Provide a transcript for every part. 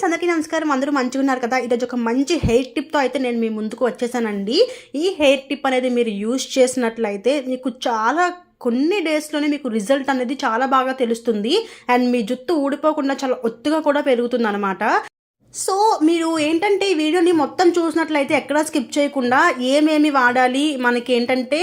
Friends అందరికీ నమస్కారం. అందరూ మంచిగా ఉన్నారు కదా? ఈరోజు ఒక మంచి హెయిర్ టిప్తో అయితే నేను మీ ముందుకు వచ్చేసానండి. ఈ హెయిర్ టిప్ అనేది మీరు యూజ్ చేసినట్లయితే మీకు చాలా కొన్ని డేస్లోనే మీకు రిజల్ట్ అనేది చాలా బాగా తెలుస్తుంది. అండ్ మీ జుట్టు ఊడిపోకుండా చాలా ఒత్తుగా కూడా పెరుగుతుంది అనమాట సో మీరు ఏంటంటే ఈ వీడియోని మొత్తం చూసినట్లయితే ఎక్కడా స్కిప్ చేయకుండా ఏమేమి వాడాలి? మనకి ఏంటంటే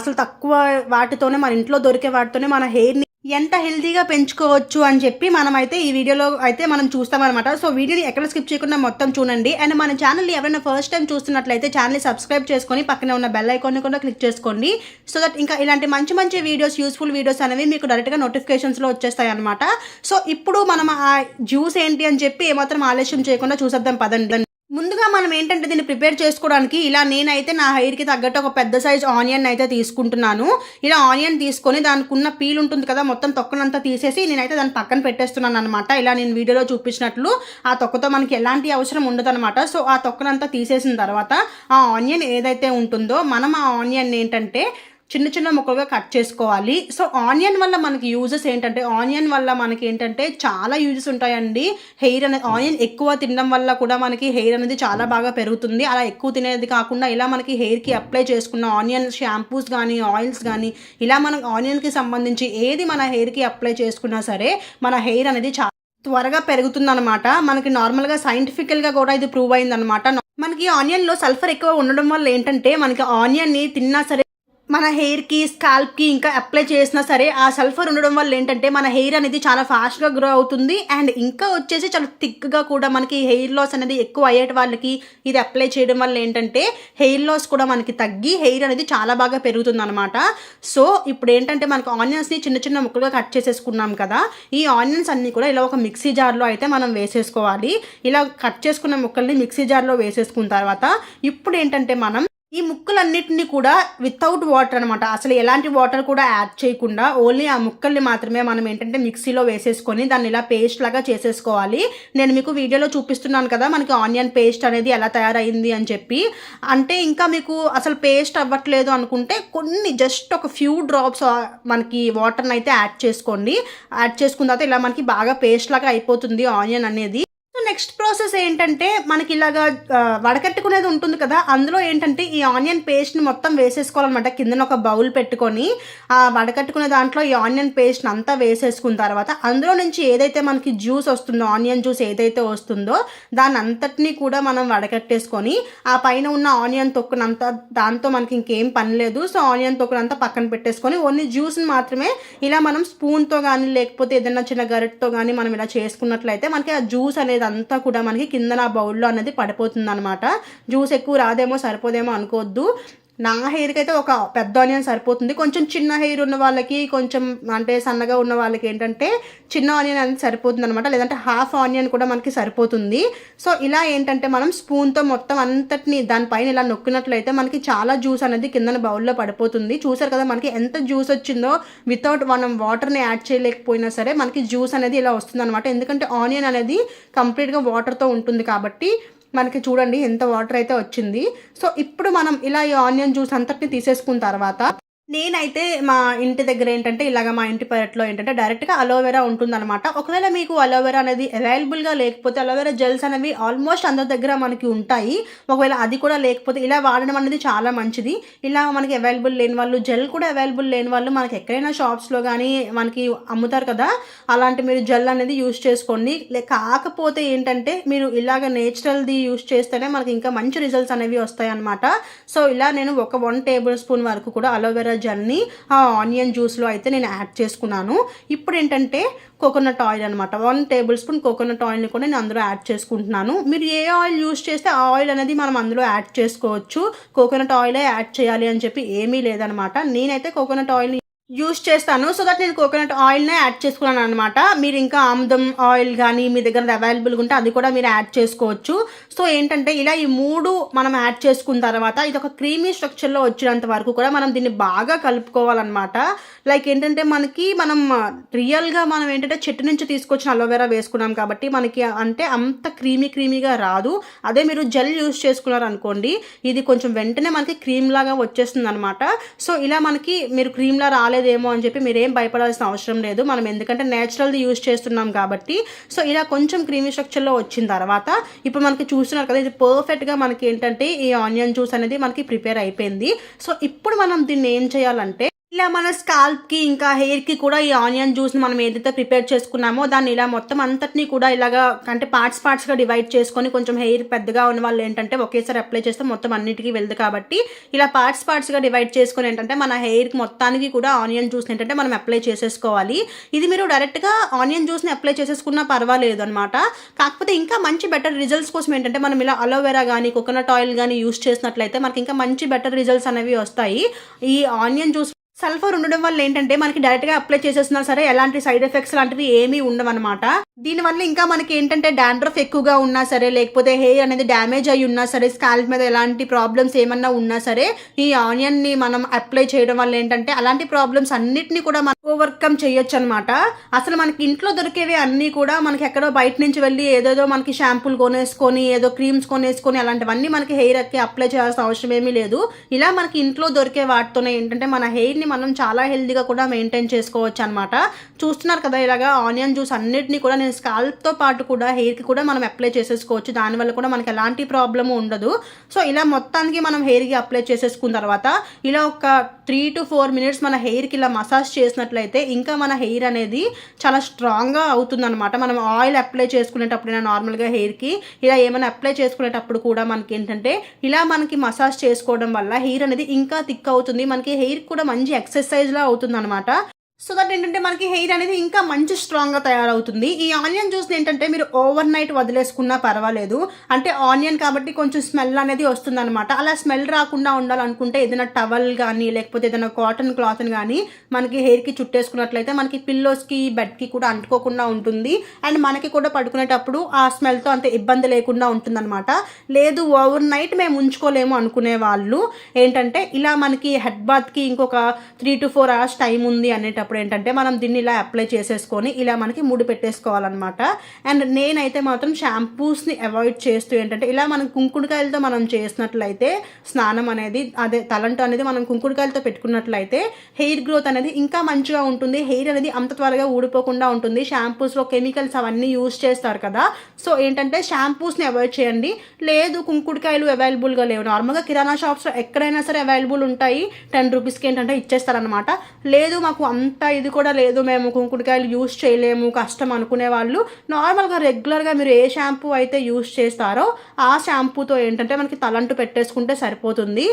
అసలు తక్కువ వాటితోనే మన ఇంట్లో దొరికే వాటితోనే మన హెయిర్ని ఎంత హెల్తీగా పెంచుకోవచ్చు అని చెప్పి మనమైతే ఈ వీడియోలో అయితే మనం చూస్తామన్నమాట. సో వీడియోని ఎక్కడ స్కిప్ చేయకుండా మొత్తం చూడండి. అండ్ మన ఛానల్ని ఎవరైనా ఫస్ట్ టైం చూస్తున్నట్లయితే ఛానల్ని సబ్స్క్రైబ్ చేసుకొని పక్కనే ఉన్న బెల్ ఐకాన్ని కూడా క్లిక్ చేసుకోండి. సో దట్ ఇంకా ఇలాంటి మంచి మంచి వీడియోస్ యూస్ఫుల్ వీడియోస్ అనేవి మీకు డైరెక్ట్గా నోటిఫికేషన్స్లో వచ్చేస్తాయి అనమాట సో ఇప్పుడు మనం ఆ జ్యూస్ ఏంటి అని చెప్పి ఏమాత్రం ఆలస్యం చేయకుండా చూసేద్దాం. పదండి. ముందుగా మనం ఏంటంటే దీన్ని ప్రిపేర్ చేసుకోవడానికి ఇలా నేనైతే నా హెయిర్కి తగ్గట్టు ఒక పెద్ద సైజ్ ఆనియన్ అయితే తీసుకుంటున్నాను. ఇలా ఆనియన్ తీసుకొని దానికి ఉన్న పీల్ ఉంటుంది కదా మొత్తం తొక్కనంతా తీసేసి నేనైతే దాన్ని పక్కన పెట్టేస్తున్నాను అనమాట ఇలా నేను వీడియోలో చూపించినట్లు ఆ తొక్కతో మనకి ఎలాంటి అవసరం ఉండదు అనమాట సో ఆ తొక్కనంతా తీసేసిన తర్వాత ఆ ఆనియన్ ఏదైతే ఉంటుందో మనం ఆ ఆనియన్ ఏంటంటే చిన్న చిన్న ముక్కలుగా కట్ చేసుకోవాలి. సో ఆనియన్ వల్ల మనకి యూజెస్ ఏంటంటే ఆనియన్ వల్ల మనకి ఏంటంటే చాలా యూజెస్ ఉంటాయండి. హెయిర్ అనేది ఆనియన్ ఎక్కువ తినడం వల్ల కూడా మనకి హెయిర్ అనేది చాలా బాగా పెరుగుతుంది. అలా ఎక్కువ తినేది కాకుండా ఇలా మనకి హెయిర్కి అప్లై చేసుకున్న ఆనియన్ షాంపూస్ కానీ ఆయిల్స్ కానీ ఇలా మనం ఆనియన్కి సంబంధించి ఏది మన హెయిర్కి అప్లై చేసుకున్నా సరే మన హెయిర్ అనేది చాలా త్వరగా పెరుగుతుందన్నమాట. మనకి నార్మల్గా సైంటిఫికల్గా కూడా ఇది ప్రూవ్ అయిందనమాట మనకి ఆనియన్లో సల్ఫర్ ఎక్కువ ఉండడం వల్ల ఏంటంటే మనకి ఆనియన్ని తిన్నా సరే మన హెయిర్కి స్కాల్ప్కి ఇంకా అప్లై చేసినా సరే ఆ సల్ఫర్ ఉండడం వల్ల ఏంటంటే మన హెయిర్ అనేది చాలా ఫాస్ట్గా గ్రో అవుతుంది. అండ్ ఇంకా వచ్చేసి చాలా థిక్గా కూడా మనకి హెయిర్ లాస్ అనేది ఎక్కువ అయ్యేటి వాళ్ళకి ఇది అప్లై చేయడం వల్ల ఏంటంటే హెయిర్ లాస్ కూడా మనకి తగ్గి హెయిర్ అనేది చాలా బాగా పెరుగుతుంది అనమాట సో ఇప్పుడు ఏంటంటే మనకు ఆనియన్స్ని చిన్న చిన్న ముక్కలుగా కట్ చేసేసుకున్నాం కదా ఈ ఆనియన్స్ అన్నీ కూడా ఇలా ఒక మిక్సీ జార్లో అయితే మనం వేసేసుకోవాలి. ఇలా కట్ చేసుకున్న ముక్కల్ని మిక్సీ జార్లో వేసేసుకున్న తర్వాత ఇప్పుడు ఏంటంటే మనం ఈ ముక్కలన్నిటిని కూడా వితౌట్ వాటర్ అనమాట అసలు ఎలాంటి వాటర్ కూడా యాడ్ చేయకుండా ఓన్లీ ఆ ముక్కల్ని మాత్రమే మనం ఏంటంటే మిక్సీలో వేసేసుకొని దాన్ని ఇలా పేస్ట్ లాగా చేసేసుకోవాలి. నేను మీకు వీడియోలో చూపిస్తున్నాను కదా మనకి ఆనియన్ పేస్ట్ అనేది ఎలా తయారైంది అని చెప్పి. అంటే ఇంకా మీకు అసలు పేస్ట్ అవ్వట్లేదు అనుకుంటే కొన్ని జస్ట్ ఒక ఫ్యూ డ్రాప్స్ మనకి వాటర్ని అయితే యాడ్ చేసుకోండి. యాడ్ చేసుకున్న తర్వాత ఇలా మనకి బాగా పేస్ట్ లాగా అయిపోతుంది ఆనియన్ అనేది. నెక్స్ట్ ప్రాసెస్ ఏంటంటే మనకి ఇలాగా వడకట్టుకునేది ఉంటుంది కదా అందులో ఏంటంటే ఈ ఆనియన్ పేస్ట్ని మొత్తం వేసేసుకోవాలన్నమాట. కిందన ఒక బౌల్ పెట్టుకొని ఆ వడకట్టుకునే దాంట్లో ఈ ఆనియన్ పేస్ట్ని అంతా వేసేసుకున్న తర్వాత అందులో నుంచి ఏదైతే మనకి జ్యూస్ వస్తుందో ఆనియన్ జ్యూస్ ఏదైతే వస్తుందో దాని అంతటినీ కూడా మనం వడకట్టేసుకొని ఆ పైన ఉన్న ఆనియన్ తొక్కునంత దాంతో మనకి ఇంకేం పని లేదు. సో ఆనియన్ తొక్కునంతా పక్కన పెట్టేసుకొని ఓన్లీ జ్యూస్ని మాత్రమే ఇలా మనం స్పూన్తో కానీ లేకపోతే ఏదైనా చిన్న గరిటతో కానీ మనం ఇలా చేసుకున్నట్లయితే మనకి ఆ జ్యూస్ అనేది అంత కూడా మనకి కింద నా బౌల్లో అనేది పడిపోతుంది అనమాట జ్యూస్ ఎక్కువ రాదేమో సరిపోదేమో అనుకోవద్దు. నా హెయిర్కి అయితే ఒక పెద్ద ఆనియన్ సరిపోతుంది. కొంచెం చిన్న హెయిర్ ఉన్న వాళ్ళకి కొంచెం అంటే సన్నగా ఉన్న వాళ్ళకి ఏంటంటే చిన్న ఆనియన్ అనేది సరిపోతుంది అనమాట లేదంటే హాఫ్ ఆనియన్ కూడా మనకి సరిపోతుంది. సో ఇలా ఏంటంటే మనం స్పూన్తో మొత్తం అంతటిని దానిపైన ఇలా నొక్కినట్లయితే మనకి చాలా జ్యూస్ అనేది కిందన బౌల్లో పడిపోతుంది. చూసారు కదా మనకి ఎంత జ్యూస్ వచ్చిందో వితౌట్ మనం వాటర్ని యాడ్ చేయలేకపోయినా సరే మనకి జ్యూస్ అనేది ఇలా వస్తుంది అనమాట ఎందుకంటే ఆనియన్ అనేది కంప్లీట్గా వాటర్తో ఉంటుంది కాబట్టి మనకి చూడండి ఎంత వాటర్ అయితే వచ్చింది. సో ఇప్పుడు మనం ఇలా ఈ ఆనియన్ జ్యూస్ అంతటిని తీసేసుకున్న తర్వాత నేనైతే మా ఇంటి దగ్గర ఏంటంటే ఇలాగ మా ఇంటి పెరట్లో ఏంటంటే డైరెక్ట్గా అలోవెరా ఉంటుందన్నమాట. ఒకవేళ మీకు అలోవెరా అనేది అవైలబుల్గా లేకపోతే అలోవెరా జెల్స్ అనేవి ఆల్మోస్ట్ అందరి దగ్గర మనకి ఉంటాయి. ఒకవేళ అది కూడా లేకపోతే ఇలా వాడడం అనేది చాలా మంచిది. ఇలా మనకి అవైలబుల్ లేని వాళ్ళు జెల్ కూడా అవైలబుల్ లేని వాళ్ళు మనకి ఎక్కడైనా షాప్స్లో కానీ మనకి అమ్ముతారు కదా అలాంటి మీరు జెల్ అనేది యూస్ చేసుకోండి. కాకపోతే ఏంటంటే మీరు ఇలాగ నేచురల్ది యూస్ చేస్తేనే మనకి ఇంకా మంచి రిజల్ట్స్ అనేవి వస్తాయి అనమాట సో ఇలా నేను ఒక వన్ టేబుల్ స్పూన్ వరకు కూడా అలోవెరా జెల్ని ఆ ఆనియన్ జ్యూస్లో అయితే నేను యాడ్ చేసుకున్నాను. ఇప్పుడు ఏంటంటే కోకోనట్ ఆయిల్ అనమాట వన్ టేబుల్ స్పూన్ కోకోనట్ ఆయిల్ని కూడా నేను అందులో యాడ్ చేసుకుంటున్నాను. మీరు ఏ ఆయిల్ యూస్ చేస్తే ఆ ఆయిల్ అనేది మనం అందులో యాడ్ చేసుకోవచ్చు. కోకోనట్ ఆయిలే యాడ్ చేయాలి అని చెప్పి ఏమీ లేదనమాట నేనైతే కోకోనట్ ఆయిల్ యూస్ చేస్తాను. సో దట్ నేను కోకోనట్ ఆయిల్నే యాడ్ చేసుకున్నాను అనమాట మీరు ఇంకా ఆముదం ఆయిల్ కానీ మీ దగ్గర అవైలబుల్గా ఉంటే అది కూడా మీరు యాడ్ చేసుకోవచ్చు. సో ఏంటంటే ఇలా ఈ మూడు మనం యాడ్ చేసుకున్న తర్వాత ఇది ఒక క్రీమీ స్ట్రక్చర్లో వచ్చినంత వరకు కూడా మనం దీన్ని బాగా కలుపుకోవాలన్నమాట. లైక్ ఏంటంటే మనకి మనం రియల్గా మనం ఏంటంటే చెట్టు నుంచి తీసుకొచ్చిన అలోవెరా వేసుకున్నాం కాబట్టి మనకి అంటే అంత క్రీమీ క్రీమీగా రాదు. అదే మీరు జెల్ యూస్ చేసుకున్నారు అనుకోండి ఇది కొంచెం వెంటనే మనకి క్రీమ్ లాగా వచ్చేస్తుంది అనమాట సో ఇలా మనకి మీరు క్రీమ్లా రాలేదేమో అని చెప్పి మీరేం భయపడాల్సిన అవసరం లేదు. మనం ఎందుకంటే నేచురల్ది యూజ్ చేస్తున్నాం కాబట్టి. సో ఇలా కొంచెం క్రీమీ స్ట్రక్చర్లో వచ్చిన తర్వాత ఇప్పుడు మనకి చూస్తున్నారు కదా ఇది పర్ఫెక్ట్గా మనకి ఏంటంటే ఈ ఆనియన్ జ్యూస్ అనేది మనకి ప్రిపేర్ అయిపోయింది. సో ఇప్పుడు మనం దీన్ని ఏం చేయాలంటే ఇలా మన స్కాల్ప్కి ఇంకా హెయిర్కి కూడా ఈ ఆనియన్ జ్యూస్ని మనం ఏదైతే ప్రిపేర్ చేసుకున్నామో దాన్ని ఇలా మొత్తం అంతటిని కూడా ఇలాగా అంటే పార్ట్స్ పార్ట్స్గా డివైడ్ చేసుకొని కొంచెం హెయిర్ పెద్దగా ఉన్న వాళ్ళు ఏంటంటే ఒకేసారి అప్లై చేస్తే మొత్తం అన్నిటికీ వెళ్ళదు కాబట్టి ఇలా పార్ట్స్ పార్ట్స్గా డివైడ్ చేసుకొని ఏంటంటే మన హెయిర్కి మొత్తానికి కూడా ఆనియన్ జ్యూస్ని ఏంటంటే మనం అప్లై చేసేసుకోవాలి. ఇది మీరు డైరెక్ట్గా ఆనియన్ జ్యూస్ని అప్లై చేసేసుకున్నా పర్వాలేదు అనమాట కాకపోతే ఇంకా మంచి బెటర్ రిజల్ట్స్ కోసం ఏంటంటే మనం ఇలా అలోవెరా కానీ కోకోనట్ ఆయిల్ కానీ యూస్ చేసినట్లయితే మనకి ఇంకా మంచి బెటర్ రిజల్ట్స్ అనేవి వస్తాయి. ఈ ఆనియన్ జ్యూస్ సల్ఫర్ ఉండడం వల్ల ఏంటంటే మనకి డైరెక్ట్గా అప్లై చేసేస్తున్నా సరే ఎలాంటి సైడ్ ఎఫెక్ట్స్ లాంటివి ఏమీ ఉండవన్నమాట. దీనివల్ల ఇంకా మనకి ఏంటంటే డాండ్రఫ్ ఎక్కువగా ఉన్నా సరే లేకపోతే హెయిర్ అనేది డ్యామేజ్ అయి ఉన్నా సరే స్కాల్ప్ మీద ఎలాంటి ప్రాబ్లమ్స్ ఏమన్నా ఉన్నా సరే ఈ ఆనియన్ని మనం అప్లై చేయడం వల్ల ఏంటంటే అలాంటి ప్రాబ్లమ్స్ అన్నిటిని కూడా మనం ఓవర్కమ్ చేయొచ్చు అనమాట అసలు మనకి ఇంట్లో దొరికేవి అన్నీ కూడా మనకి ఎక్కడో బయట నుంచి వెళ్ళి ఏదేదో మనకి షాంపూలు కొనేసుకొని ఏదో క్రీమ్స్ కొనేసుకొని అలాంటివన్నీ మనకి హెయిర్ ఎక్కి అప్లై చేయాల్సిన అవసరం ఏమీ లేదు. ఇలా మనకి ఇంట్లో దొరికే వాటితోనే ఏంటంటే మన హెయిర్ని మనం చాలా హెల్దీగా కూడా మెయింటైన్ చేసుకోవచ్చు అనమాట చూస్తున్నారు కదా ఇలాగా ఆనియన్ జ్యూస్ అన్నిటిని కూడా స్కాల్ప్తో పాటు కూడా హెయిర్కి కూడా మనం అప్లై చేసేసుకోవచ్చు. దానివల్ల కూడా మనకి ఎలాంటి ప్రాబ్లము ఉండదు. సో ఇలా మొత్తానికి మనం హెయిర్కి అప్లై చేసేసుకున్న తర్వాత ఇలా ఒక త్రీ టు ఫోర్ మినిట్స్ మన హెయిర్కి ఇలా మసాజ్ చేసినట్లయితే ఇంకా మన హెయిర్ అనేది చాలా స్ట్రాంగ్గా అవుతుందన్నమాట. మనం ఆయిల్ అప్లై చేసుకునేటప్పుడైనా నార్మల్గా హెయిర్కి ఇలా ఏమైనా అప్లై చేసుకునేటప్పుడు కూడా మనకి ఏంటంటే ఇలా మనకి మసాజ్ చేసుకోవడం వల్ల హెయిర్ అనేది ఇంకా థిక్ అవుతుంది. మనకి హెయిర్ కూడా మంచి ఎక్సర్సైజ్లా అవుతుంది అనమాట సో దట్ ఏంటంటే మనకి హెయిర్ అనేది ఇంకా మంచి స్ట్రాంగ్గా తయారవుతుంది. ఈ ఆనియన్ జ్యూస్ని ఏంటంటే మీరు ఓవర్ నైట్ వదిలేసుకున్నా పర్వాలేదు. అంటే ఆనియన్ కాబట్టి కొంచెం స్మెల్ అనేది వస్తుంది అనమాట అలా స్మెల్ రాకుండా ఉండాలనుకుంటే ఏదైనా టవల్ కానీ లేకపోతే ఏదైనా కాటన్ క్లాత్ని కానీ మనకి హెయిర్కి చుట్టేసుకున్నట్లయితే మనకి పిల్లోస్కి బెడ్కి కూడా అంటుకోకుండా ఉంటుంది. అండ్ మనకి కూడా పడుకునేటప్పుడు ఆ స్మెల్తో అంత ఇబ్బంది లేకుండా ఉంటుందన్నమాట. లేదు ఓవర్ నైట్ మేము ఉంచుకోలేము అనుకునే వాళ్ళు. ఏంటంటే ఇలా మనకి హెడ్ బాత్కి ఇంకొక three to four hours time ఉంది అనేటప్పుడు అప్పుడు ఏంటంటే మనం దీన్ని ఇలా అప్లై చేసేసుకొని ఇలా మనకి ముడి పెట్టేసుకోవాలన్నమాట. అండ్ నేనైతే మాత్రం షాంపూస్ని అవాయిడ్ చేస్తూ ఏంటంటే ఇలా మనం కుంకుడుకాయలతో మనం చేసినట్లయితే స్నానం అనేది అదే తలంటు అనేది మనం కుంకుడుకాయలతో పెట్టుకున్నట్లయితే హెయిర్ గ్రోత్ అనేది ఇంకా మంచిగా ఉంటుంది. హెయిర్ అనేది అంత త్వరగా ఊడిపోకుండా ఉంటుంది. షాంపూస్లో కెమికల్స్ అవన్నీ యూస్ చేస్తారు కదా. సో ఏంటంటే షాంపూస్ని అవాయిడ్ చేయండి. లేదు కుంకుడుకాయలు అవైలబుల్గా లేవు. నార్మల్గా కిరాణా షాప్స్లో ఎక్కడైనా సరే అవైలబుల్ ఉంటాయి. టెన్ రూపీస్కి ఏంటంటే ఇచ్చేస్తారనమాట లేదు మాకు అంత అంత ఇది కూడా లేదు మేము కుంకుడుకాయలు యూస్ చేయలేము కష్టం అనుకునే వాళ్ళు. నార్మల్గా రెగ్యులర్గా మీరు ఏ షాంపూ అయితే యూస్ చేస్తారో ఆ షాంపూతో ఏంటంటే మనకి తలంటు పెట్టేసుకుంటే సరిపోతుంది.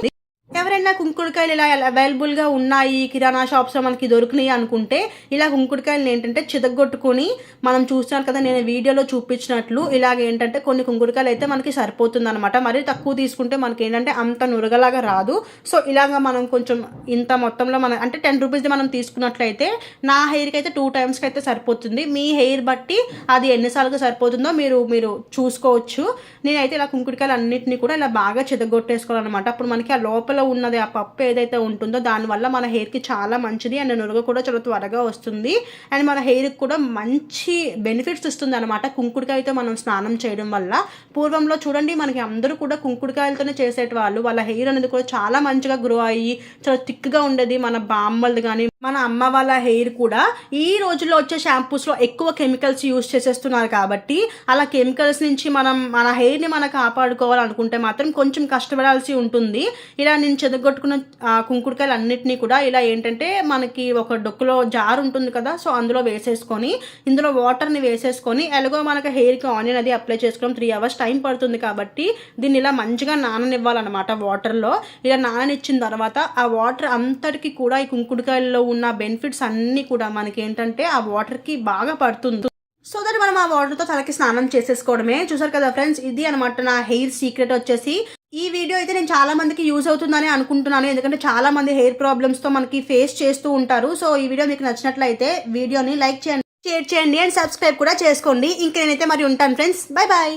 ఎవరైనా కుంకుడుకాయలు ఇలా అవైలబుల్గా ఉన్నాయి కిరాణా షాప్స్లో మనకి దొరికినాయి అనుకుంటే ఇలా కుంకుడుకాయలు ఏంటంటే చితగొట్టుకొని మనం చూస్తున్నాను కదా నేను వీడియోలో చూపించినట్లు ఇలాగ ఏంటంటే కొన్ని కుంకుడుకాయలు అయితే మనకి సరిపోతుంది అనమాట మరీ తక్కువ తీసుకుంటే మనకి ఏంటంటే అంత నురగలాగా రాదు. సో ఇలాగ మనం కొంచెం ఇంత మొత్తంలో మనం అంటే టెన్ రూపీస్ది మనం తీసుకున్నట్లయితే నా హెయిర్కి అయితే టూ టైమ్స్కి అయితే సరిపోతుంది. మీ హెయిర్ బట్టి అది ఎన్నిసార్లుగా సరిపోతుందో మీరు మీరు చూసుకోవచ్చు. నేనైతే ఇలా కుంకుడుకాయలు అన్నింటినీ కూడా ఇలా బాగా చితగొట్టేసుకోవాలన్నమాట అప్పుడు మనకి ఆ లోపల ఉన్నది ఆ పప్పు ఏదైతే ఉంటుందో దానివల్ల మన హెయిర్కి చాలా మంచిది. అండ్ నురగ కూడా చాలా త్వరగా వస్తుంది. అండ్ మన హెయిర్కి కూడా మంచి బెనిఫిట్స్ ఇస్తుంది అనమాట కుంకుడుకాయతో మనం స్నానం చేయడం వల్ల. పూర్వంలో చూడండి మనకి అందరూ కూడా కుంకుడుకాయలతోనే చేసేట వాళ్ళు వాళ్ళ హెయిర్ అనేది కూడా చాలా మంచిగా గ్రో అయ్యి చాలా థిక్గా ఉండేది. మన బామ్మలది కానీ మన అమ్మ వాళ్ళ హెయిర్ కూడా ఈ రోజుల్లో వచ్చే షాంపూస్లో ఎక్కువ కెమికల్స్ యూస్ చేసేస్తున్నారు కాబట్టి అలా కెమికల్స్ నుంచి మనం మన హెయిర్ని మనం కాపాడుకోవాలనుకుంటే మాత్రం కొంచెం కష్టపడాల్సి ఉంటుంది. ఇలా నేను చెదగొట్టుకున్న కుంకుడుకాయలు అన్నిటినీ కూడా ఇలా ఏంటంటే మనకి ఒక డొక్కులో జార్ ఉంటుంది కదా సో అందులో వేసేసుకొని ఇందులో వాటర్ని వేసేసుకొని ఎలాగో మనకి హెయిర్కి ఆనియన్ అది అప్లై చేసుకోవడం త్రీ అవర్స్ టైం పడుతుంది కాబట్టి దీన్ని ఇలా మంచిగా నాననివ్వాలన్నమాట వాటర్లో. ఇలా నాననిచ్చిన తర్వాత ఆ వాటర్ అంతటికి కూడా ఈ కుంకుడుకాయల్లో ఉన్న బెనిఫిట్స్ అన్నీ కూడా మనకి ఏంటంటే ఆ వాటర్కి బాగా పడుతుంది. సో దట్ మనం ఆ వాటర్తో తలకి స్నానం చేసేసుకోవడమే. చూసారు కదా ఫ్రెండ్స్ ఇది అనమాట నా హెయిర్ సీక్రెట్ వచ్చేసి. ఈ వీడియో అయితే నేను చాలా మందికి యూజ్ అవుతుందని అనుకుంటున్నాను. ఎందుకంటే చాలా మంది హెయిర్ ప్రాబ్లమ్స్తో మనకి ఫేస్ చేస్తూ ఉంటారు. సో ఈ వీడియో మీకు నచ్చినట్లయితే వీడియోని లైక్ చేయండి షేర్ చేయండి అండ్ సబ్స్క్రైబ్ కూడా చేసుకోండి. ఇంక నేనైతే మరి ఉంటాను ఫ్రెండ్స్ బాయ్ బాయ్